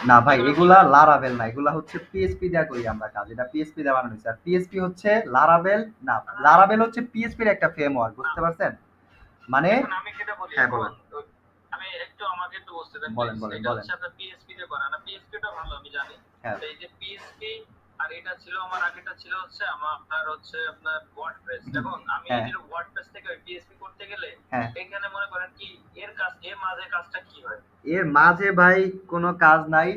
না ভাই এগুলা লারাবেল না এগুলা হচ্ছে পিএসপি দেয়া করি আমরা কাজ এটা পিএসপি দেওয়া বানানো হয়েছে আর পিএসপি হচ্ছে লারাবেল না লারাবেল হচ্ছে পিএসপির একটা ফ্রেমওয়ার্ক বুঝতে পারছেন মানে আমি যেটা বলি হ্যাঁ, বলেন। আমি একটু আমাকে একটু বলতে দেন বলেন। বলেন, বলেন। পিএসপি দিয়ে করা না পিএসপি টা ভালো আমি জানি হ্যাঁ। এই যে পিএসপি আর এটা ছিল আমার আগেটা ছিল হচ্ছে আমার আপনার হচ্ছে আপনার ওয়ার্ডপ্রেস দেখুন আমি হ্যাঁ। এই যে ওয়ার্ডপ্রেস থেকে পিএসপি করতে গেলে হ্যাঁ। এখানে মনে করেন কি এর কাজ এর মাঝে কাজটা কি হয়? এর মাঝে ভাই কোনো কাজ নাই।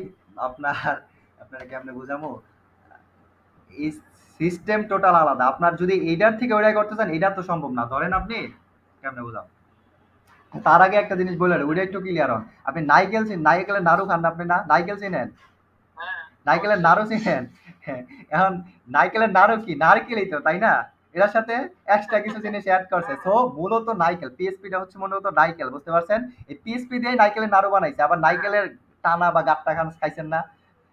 আপনার আপনার কেমনে বুঝামো এই সিস্টেম টোটাল আলাদা। আপনার যদি এইটার থেকে ওইটাই করতে চান এটা তো সম্ভব না। ধরেন আপনি কেমনে বুঝাম। তার আগে একটা জিনিস বললেন ওইটা একটু ক্লিয়ার হন। আপনি নাইকেল চিন নাইকেলের নাড়ু খান আপনি না? নাইকেল চিনেন? হ্যাঁ। নারকেলের নাড়ু চিনেন? হ্যাঁ, এখন নারকেলের নাড়ু কি? নারকেলই তো, তাই না? এটার সাথে এক্সট্রা কিছু জিনিস অ্যাড করছে। সো মূলত নাইকেল পিএসপিটা হচ্ছে মূলত নাইকেল, বুঝতে পারছেন? এই পিএসপি দিয়ে নাইকেলের নাড়ু বানাইছে, আবার নাইকেলের টানা বা গাট্টা খান খাইছেন না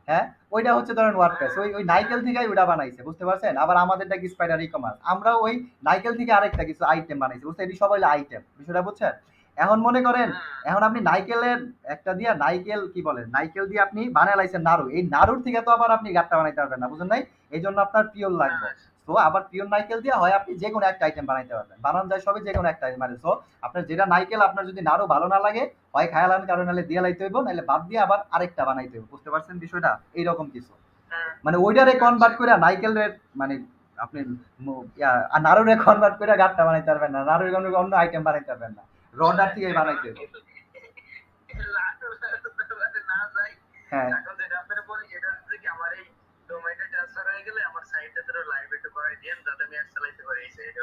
হ্যাঁ? ওইটা হচ্ছে ধরেন ওয়ার্ডপ্রেস ওই ওই নাইকেল থেকেই ওইটা বানাইছে, বুঝতে পারছেন? আবার আমাদেরটা কি স্পাইডার ই কমার্স আমরা ওই নাইকেল থেকে আরেকটা কিছু আইটেম বানাইছি বুঝতে এটি সবাই আইটেম বিষয়টা বুঝছেন? এখন মনে করেন হ্যাঁ। এখন আপনি নাইকেলের একটা দিয়া নাইকেল কি বলেন নাইকেল দিয়ে আপনি বানাইছেন নাড়ু। এই নাড়ুর থেকে তো আবার আপনি গাট্টা বানাইতে পারবেন না বুঝলেন নাই? এই জন্য আপনার পিওর লাগবে। তো আবার পিওর নাইকেল দিয়ে হয় আপনি যে কোনো একটা আইটেম বানাইতে পারবেন। বানানো যায় সবই যে কোনো একটা আইটেম মানে সো আপনার যেটা নাইকেল আপনার যদি নাড়ু ভালো না লাগে হয় খায়ালান কারণ নাহলে দিয়ে লাইতে হইব নাহলে বাদ দিয়ে আবার আরেকটা বানাইতে হইব। বুঝতে পারছেন বিষয়টা? এইরকম কিছু। হ্যাঁ। মানে ওইটারে কনভার্ট করে নাইকেলের মানে আপনি নাড়ুরে কনভার্ট করে গাট্টা বানাইতে পারবেন না নাড়ুর অন্য আইটেম বানাইতে পারবেন না। রডার থেকে বানাইতে হ্যাঁ।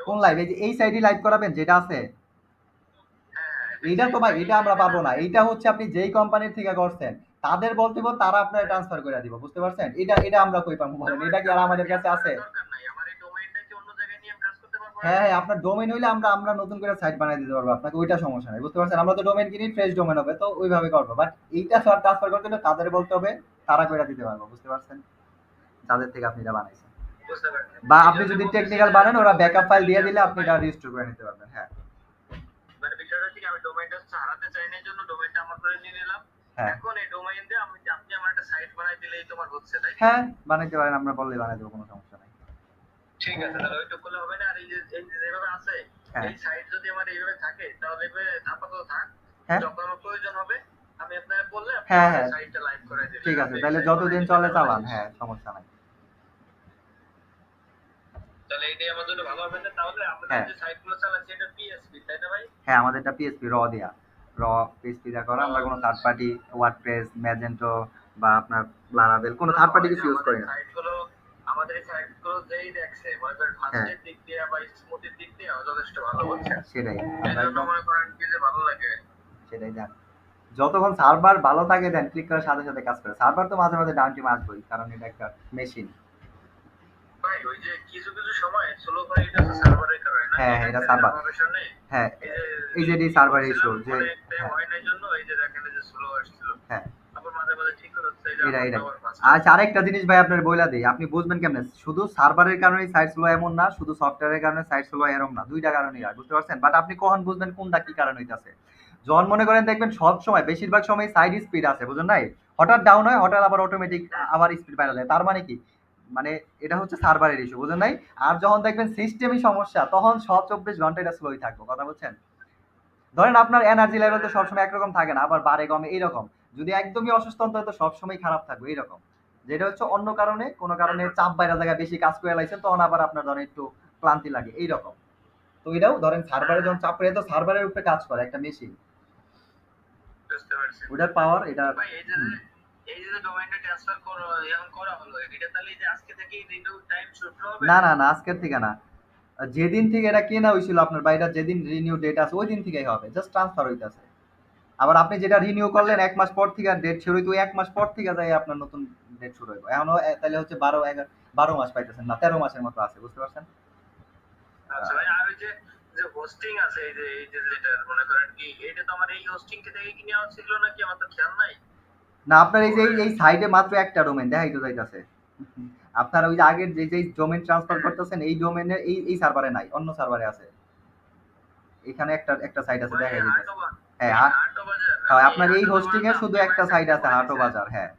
কোন লাইভ এই যে এই সাইডে লাইভ করাবেন, যেটা আছে? হ্যাঁ এইটা তো ভাই, এটা আমরা পাবো না। এইটা হচ্ছে আপনি যেই কোম্পানির থেকে করছেন, তাদের বলতে বল, তারা আপনার ট্রান্সফার করে দিব, বুঝতে পারছেন? এটা এটা আমরা কই পাবো এটা কি আর আমাদের কাছে আছে? হ্যাঁ হ্যাঁ আপনার ডোমেইন হইলে আমরা আমরা নতুন করে সাইট বানিয়ে দিতে পারব আপনাকে ওইটা সমস্যা নাই বুঝতে পারছেন? আমরা তো ডোমেইন কিনি ফ্রেশ ডোমেইন হবে তো ওইভাবে করব। বাট এইটা সব ট্রান্সফার করতে হলে তাদের বলতে হবে তারা করে দিতে পারব বুঝতে পারছেন? যাদের থেকে আপনি এটা বানাইছেন। বা আপনি যদি টেকনিক্যাল বানান ওরা ব্যাকআপ ফাইল দিয়ে দিলে আপনি এটা রিস্টোর করে নিতে পারবেন হ্যাঁ। মানে বিষয়টা হচ্ছে আমি হারাতে চাই না জন্য ডোমেইনটা আমার করে নিয়ে নিলাম। হ্যাঁ। এখন এই ডোমেইন দিয়ে আমি আপনি আমার একটা সাইট বানাই দিলেই তোমার হচ্ছে তাই হ্যাঁ বানাইতে পারেন আমরা বললে বানাই দেবো কোনো সমস্যা ঠিক আছে তাহলে ওইটুকু করলে হবে না। আর এই যে এই যে যেভাবে আছে হ্যাঁ। এই সাইট যদি আমার এইভাবে থাকে তাহলে এভাবে আপাতত থাক। হ্যাঁ। যখন আমার প্রয়োজন হবে আমি আপনাকে বললে আপনি হ্যাঁ, লাইভ করে দিবেন। ঠিক আছে তাহলে যতদিন চলে চালান হ্যাঁ সমস্যা নাই। তাহলে এটাই আমার জন্য ভালো হবে তাহলে আমরা। যে সাইটগুলো চালাচ্ছি এটা পিএসপি তাই না ভাই? হ্যাঁ আমাদেরটা পিএসপি র দেয়া। র পিএসপি করা আমরা কোনো থার্ড পার্টি ওয়ার্ডপ্রেস ম্যাজেন্টো বা আপনার কোনো থার্ড পার্টি কিছু ইউজ করি না সাইটগুলো আমাদের এই সাইটগুলো যেই দেখছে মনে করেন ফাস্টের দিক দিয়ে বা স্মুথের দিক দিয়ে যথেষ্ট ভালো হচ্ছে সেটাই। এই আমরা মনে করেন কি যে ভালো লাগে। সেটাই দেন যতক্ষণ সার্ভার ভালো থাকে দেন ক্লিক করার সাথে সাথে কাজ করে। সার্ভার তো মাঝে মাঝে ডাউন টিম আসবেই কারণ এটা একটা মেশিন ভাই ওই যে কিছু কিছু সময় স্লো ভাই এটা সার্ভারের কারণে হ্যাঁ, এটা। ইনফরমেশনে হ্যাঁ এই যে এই যে এটি যে- হ্যাঁ। হয় না জন্য এই যে দেখেন যে স্লো আসছিল। হ্যাঁ। এটা এটা আচ্ছা আরেকটা জিনিস ভাই আপনার বইলা দিই। আপনি বুঝবেন কেমনে? শুধু সার্ভারের কারণে সাইট স্লো এমন না শুধু সফটওয়্যারের কারণে সাইট স্লো এরকম না। দুইটা কারণেই হয় বুঝতে পারছেন? বাট আপনি কখন বুঝবেন কোনটা কি কারণ হইতাছে? যখন মনে করেন দেখবেন সব সময় বেশিরভাগ সময় সাইড স্পিড আছে বুঝলেন নাই? হঠাৎ ডাউন হয় হঠাৎ আবার অটোমেটিক আবার স্পিড বাইরে যায়। তার মানে কি? মানে এটা হচ্ছে সার্ভারের ইস্যু বুঝলেন নাই? আর যখন দেখবেন সিস্টেমই সমস্যা তখন সব চব্বিশ ঘণ্টা এটা স্লোই থাকব কথা বলছেন? ধরেন আপনার এনার্জি লেভেল তো সবসময় একরকম থাকে না আবার বাড়ে কমে এইরকম। যদি একদমই অসুস্থ হয় তো সবসময় খারাপ থাকবে এইরকম। যেটা হচ্ছে অন্য কারণে কোনো কারণে চাপ বাইরে জায়গায় বেশি কাজ করে লাইছেন তখন আবার আপনার ধরেন একটু ক্লান্তি লাগে এইরকম। তো এটাও ধরেন সার্ভারে যখন চাপ পড়ে তো সার্ভারের উপরে কাজ করে একটা মেশিন। ওটার পাওয়ার এটা না না না আজকের থেকে না। যেদিন থেকে এটা কেনা হয়েছিল আপনার বা এটা যেদিন রিনিউ ডেট আছে ওই দিন থেকেই হবে জাস্ট ট্রান্সফার হইতাছে। আবার আপনি যেটা রিনিউ করলেন এক মাস পর থেকে ডেট শুরু হইতো এক মাস পর থেকে যাই আপনার নতুন ডেট শুরু হইব। এখনও তাহলে হচ্ছে বারো এগারো বারো মাস পাইতেছেন না তেরো মাসের মতো আছে বুঝতে পারছেন? আচ্ছা ভাই আর যে যে হোস্টিং আছে এই যে এই যে যেটা মনে করেন কি এটা তো আমার এই হোস্টিং থেকে কি নেওয়া ছিল নাকি? আমার তো খেয়াল নাই। না আপনার এই যে এই- সাইডে মাত্র একটা ডোমেন দেখাই তো যাইতাছে। আপনার ওই যে আগের যে যে ডোমেন ট্রান্সফার করতেছেন এই ডোমেনের এই এই সার্ভারে নাই অন্য সার্ভারে আছে। এখানে একটা একটা সাইড আছে দেখাই দিতেছে। হ্যাঁ, হ্যাঁ, হাটো বাজার। হ্যাঁ আপনার এই হোস্টিং এ শুধু একটা সাইড আছে হাটো বাজার হ্যাঁ।